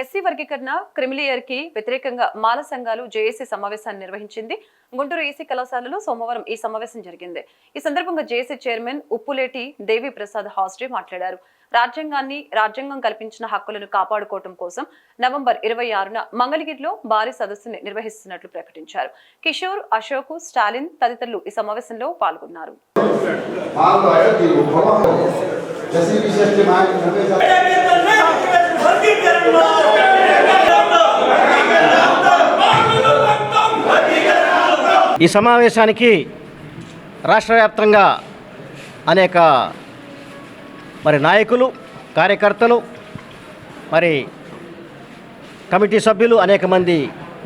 SC వర్గీకరణ క్రిమిలియర్కి వ్యతిరేకంగా మాల సంఘాలు జేఏసీ సమావేశాన్ని నిర్వహించింది. గుంటూరు ఈసీ కళాశాలలో సోమవారం ఈ సమావేశం జరిగింది. ఈ సందర్భంగా జేఏసీ చైర్మన్ ఉప్పులేటి దేవి ప్రసాద్ హాస్డే మాట్లాడారు. రాజ్యాంగాన్ని రాజ్యాంగం కల్పించిన హక్కులను కాపాడుకోవటం కోసం నవంబర్ ఇరవై ఆరున మంగళగిరిలో భారీ సదస్సుని నిర్వహిస్తున్నట్లు ప్రకటించారు. కిషోర్ అశోక్ స్టాలిన్ తదితరులు ఈ సమావేశంలో పాల్గొన్నారు. ఈ సమావేశానికి రాష్ట్ర వ్యాప్తంగా అనేక మరి నాయకులు కార్యకర్తలు మరి కమిటీ సభ్యులు అనేక మంది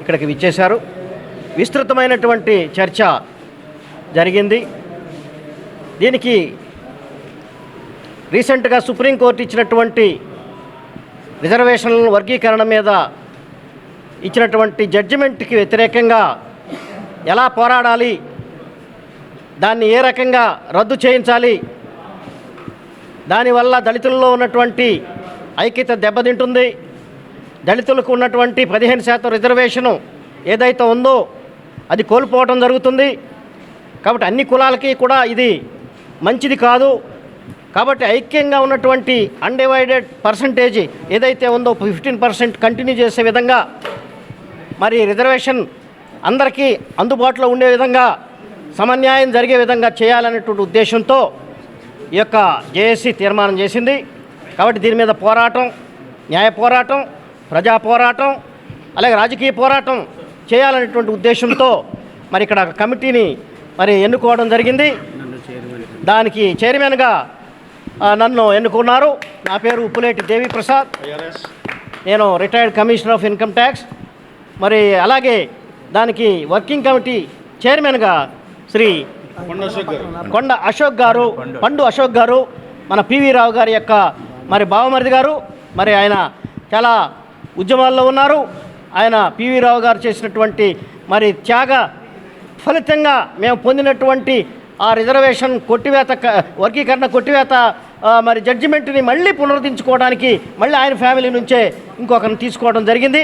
ఇక్కడికి విచ్చేశారు. విస్తృతమైనటువంటి చర్చ జరిగింది. దీనికి రీసెంట్గా సుప్రీంకోర్టు ఇచ్చినటువంటి రిజర్వేషన్ల వర్గీకరణ మీద ఇచ్చినటువంటి జడ్జిమెంట్కి వ్యతిరేకంగా ఎలా పోరాడాలి? దాన్ని ఏ రకంగా రద్దు చేయించాలి? దానివల్ల దళితుల్లో ఉన్నటువంటి ఐక్యత దెబ్బతింటుంది. దళితులకు ఉన్నటువంటి పదిహేను శాతం రిజర్వేషను ఏదైతే ఉందో అది కోల్పోవడం జరుగుతుంది. కాబట్టి అన్ని కులాలకి కూడా ఇది మంచిది కాదు. కాబట్టి ఐక్యంగా ఉన్నటువంటి అన్డివైడెడ్ పర్సంటేజ్ ఏదైతే ఉందో ఫిఫ్టీన్ పర్సెంట్ కంటిన్యూ చేసే విధంగా మరి రిజర్వేషన్ అందరికీ అందుబాటులో ఉండే విధంగా సమన్యాయం జరిగే విధంగా చేయాలనేటువంటి ఉద్దేశంతో ఈ యొక్క జేఏసీ తీర్మానం చేసింది. కాబట్టి దీని మీద పోరాటం న్యాయ పోరాటం ప్రజా పోరాటం అలాగే రాజకీయ పోరాటం చేయాలనేటువంటి ఉద్దేశంతో మరి ఇక్కడ ఒక కమిటీని మరి ఎన్నుకోవడం జరిగింది. దానికి చైర్మన్గా నన్ను ఎన్నుకున్నారు. నా పేరు ఉప్పులేటి దేవి ప్రసాద్ నేను retired commissioner of income tax. మరి అలాగే దానికి వర్కింగ్ కమిటీ చైర్మన్గా శ్రీ కొండ అశోక్ గారు పండు అశోక్ గారు మన పివి రావు గారి యొక్క మరి బావమరిది గారు మరి ఆయన చాలా ఉద్యమాల్లో ఉన్నారు. ఆయన పివి రావు గారు చేసినటువంటి మరి త్యాగ ఫలితంగా మేము పొందినటువంటి ఆ రిజర్వేషన్ కొట్టివేత వర్గీకరణ కొట్టివేత మరి జడ్జిమెంట్ని మళ్ళీ పునరుద్ధరించుకోవడానికి మళ్ళీ ఆయన ఫ్యామిలీ నుంచే ఇంకొకరిని తీసుకోవడం జరిగింది.